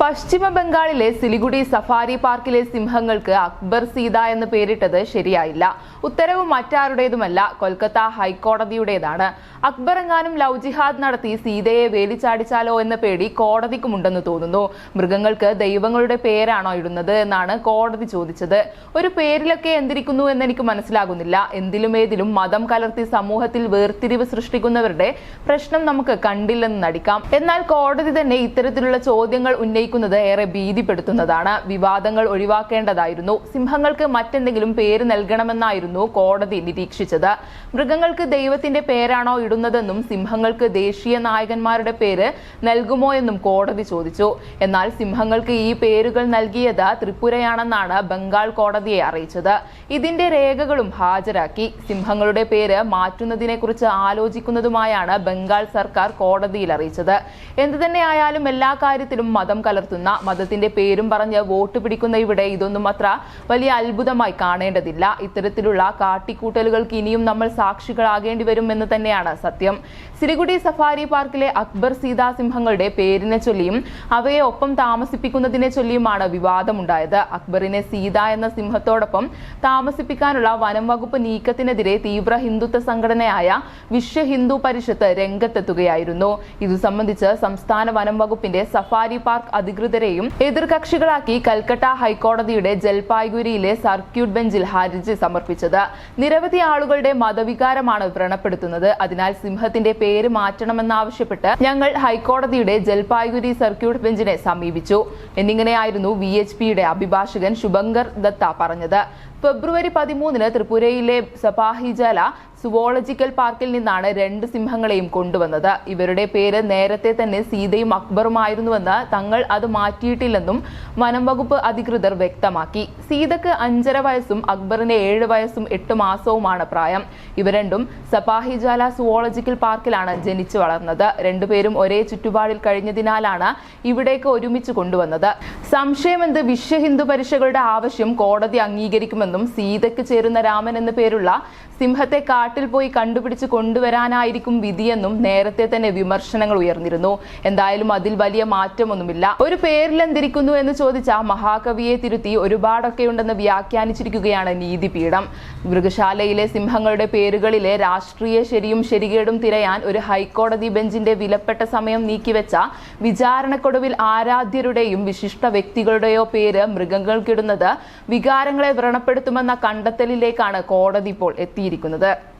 പശ്ചിമ ബംഗാളിലെ സിലിഗുഡി സഫാരി പാർക്കിലെ സിംഹങ്ങൾക്ക് അക്ബർ സീത എന്ന് പേരിട്ടത് ശരിയായില്ല. ഉത്തരവ് മറ്റാരുടേതുമല്ല കൊൽക്കത്ത ഹൈക്കോടതിയുടേതാണ്. അക്ബർ എങ്ങാനും ലവ് ജിഹാദ് നടത്തി സീതയെ വേലിച്ചാടിച്ചാലോ എന്ന പേടി കോടതിക്കുമുണ്ടെന്ന് തോന്നുന്നു. മൃഗങ്ങൾക്ക് ദൈവങ്ങളുടെ പേരാണോ ഇടുന്നത് എന്നാണ് കോടതി ചോദിച്ചത്. ഒരു പേരിലൊക്കെ എന്തിരിക്കുന്നു എന്നെനിക്ക് മനസ്സിലാകുന്നില്ല. എന്തിലും ഏതിലും മതം കലർത്തി സമൂഹത്തിൽ വേർതിരിവ് സൃഷ്ടിക്കുന്നവരുടെ പ്രശ്നം നമുക്ക് കണ്ടില്ലെന്ന് നടിക്കാം. എന്നാൽ കോടതി തന്നെ ഇത്തരത്തിലുള്ള ചോദ്യങ്ങൾ ഉന്നയിക്കുന്നത് ഏറെ ഭീതിപ്പെടുത്തുന്നതാണ്. വിവാദങ്ങൾ ഒഴിവാക്കേണ്ടതായിരുന്നു. സിംഹങ്ങൾക്ക് മറ്റെന്തെങ്കിലും പേര് നൽകണമെന്നായിരുന്നു കോടതി നിരീക്ഷിച്ചത്. മൃഗങ്ങൾക്ക് ദൈവത്തിന്റെ പേരാണോ ഇടുന്നതെന്നും സിംഹങ്ങൾക്ക് ദേശീയ നായകന്മാരുടെ പേര് നൽകുമോ എന്നും കോടതി ചോദിച്ചു. എന്നാൽ സിംഹങ്ങൾക്ക് ഈ പേരുകൾ നൽകിയത് ത്രിപുരയാണെന്നാണ് ബംഗാൾ കോടതിയെ അറിയിച്ചത്. ഇതിന്റെ രേഖകളും ഹാജരാക്കി. സിംഹങ്ങളുടെ പേര് മാറ്റുന്നതിനെക്കുറിച്ച് ആലോചിക്കുന്നതുമായാണ് ബംഗാൾ സർക്കാർ കോടതിയിൽ അറിയിച്ചത്. എന്തുതന്നെയായാലും എല്ലാ കാര്യത്തിലും മതം കലർത്തുന്ന മതത്തിന്റെ പേരും പറഞ്ഞ് വോട്ട് പിടിക്കുന്ന ഇവിടെ ഇതൊന്നും അത്ര വലിയ അത്ഭുതമായി കാണേണ്ടതില്ല. ഇത്തരത്തിലുള്ള കാട്ടിക്കൂട്ടലുകൾക്ക് ഇനിയും നമ്മൾ സാക്ഷികളാകേണ്ടി വരും എന്ന് തന്നെയാണ് സത്യം. സിലിഗുഡി സഫാരി പാർക്കിലെ അക്ബർ സീതാ സിംഹങ്ങളുടെ പേരിനെ ചൊല്ലിയും അവയെ ഒപ്പം താമസിപ്പിക്കുന്നതിനെ ചൊല്ലിയുമാണ് വിവാദമുണ്ടായത്. അക്ബറിനെ സീത എന്ന സിംഹത്തോടൊപ്പം താമസിപ്പിക്കാനുള്ള വനം വകുപ്പ് നീക്കത്തിനെതിരെ തീവ്ര ഹിന്ദുത്വ സംഘടനയായ വിശ്വ ഹിന്ദു പരിഷത്ത് രംഗത്തെത്തുകയായിരുന്നു. ഇതു സംബന്ധിച്ച് സംസ്ഥാന വനം വകുപ്പിന്റെ സഫാരി പാർക്ക് അധികൃതരെയും എതിർകക്ഷികളാക്കി കൽക്കട്ട ഹൈക്കോടതിയുടെ ജൽപായ്ഗുരിയിലെ സർക്യൂട്ട് ബെഞ്ചിൽ ഹർജി സമർപ്പിച്ചത്. നിരവധി ആളുകളുടെ മതവികാരമാണ് വ്രണപ്പെടുത്തുന്നത്. അതിനാൽ സിംഹത്തിന്റെ പേര് മാറ്റണമെന്നാവശ്യപ്പെട്ട് ഞങ്ങൾ ഹൈക്കോടതിയുടെ ജൽപായ്ഗുരി സർക്യൂട്ട് ബെഞ്ചിനെ സമീപിച്ചു. എന്നിങ്ങനെയായിരുന്നു വി എച്ച് പിയുടെ അഭിഭാഷകൻ ശുഭങ്കർ ദത്ത പറഞ്ഞത്. ഫെബ്രുവരി പതിമൂന്നിന് ത്രിപുരയിലെ സപാഹിജല സുവോളജിക്കൽ പാർക്കിൽ നിന്നാണ് രണ്ട് സിംഹങ്ങളെയും കൊണ്ടുവന്നത്. ഇവരുടെ പേര് നേരത്തെ തന്നെ സീതയും അക്ബറുമായിരുന്നുവെന്ന് തങ്ങൾ അത് മാറ്റിയിട്ടില്ലെന്നും വനം വകുപ്പ് അധികൃതർ വ്യക്തമാക്കി. സീതക്ക് അഞ്ചര വയസ്സും അക്ബറിന് ഏഴ് വയസ്സും എട്ട് മാസവുമാണ് പ്രായം. ഇവ രണ്ടും സപാഹിജാല സുവോളജിക്കൽ പാർക്കിലാണ് ജനിച്ചു വളർന്നത്. രണ്ടുപേരും ഒരേ ചുറ്റുപാടിൽ കഴിഞ്ഞതിനാലാണ് ഇവിടേക്ക് ഒരുമിച്ച് കൊണ്ടുവന്നത്. സംശയമെന്ത് വിശ്വ ഹിന്ദു പരിഷകളുടെ ആവശ്യം കോടതി അംഗീകരിക്കുമെന്നും സീതയ്ക്ക് ചേരുന്ന രാമൻ എന്ന പേരുള്ള സിംഹത്തെ കാട്ടിൽ പോയി കണ്ടുപിടിച്ച് കൊണ്ടുവരാനായിരിക്കും വിധിയെന്നും നേരത്തെ തന്നെ വിമർശനങ്ങൾ ഉയർന്നിരുന്നു. എന്തായാലും അതിൽ വലിയ മാറ്റമൊന്നുമില്ല. ഒരു പേരിൽ എന്തിരിക്കുന്നു എന്ന് ചോദിച്ച മഹാകവിയെ തിരുത്തി ഒരുപാടൊക്കെയുണ്ടെന്ന് വ്യാഖ്യാനിച്ചിരിക്കുകയാണ് നീതിപീഠം. മൃഗശാലയിലെ സിംഹങ്ങളുടെ പേരുകളിലെ രാഷ്ട്രീയ ശരിയും ശരികേടും തിരയാൻ ഒരു ഹൈക്കോടതി ബെഞ്ചിന്റെ വിലപ്പെട്ട സമയം നീക്കിവെച്ച വിചാരണക്കൊടുവിൽ ആരാധ്യരുടെയും വിശിഷ്ട വ്യക്തികളുടെയോ പേര് മൃഗങ്ങൾക്കിടുന്നത് വികാരങ്ങളെ വ്രണപ്പെടുത്തുമെന്ന കണ്ടെത്തലിലേക്കാണ് കോടതി ഇപ്പോൾ എത്തിയിരിക്കുന്നത്.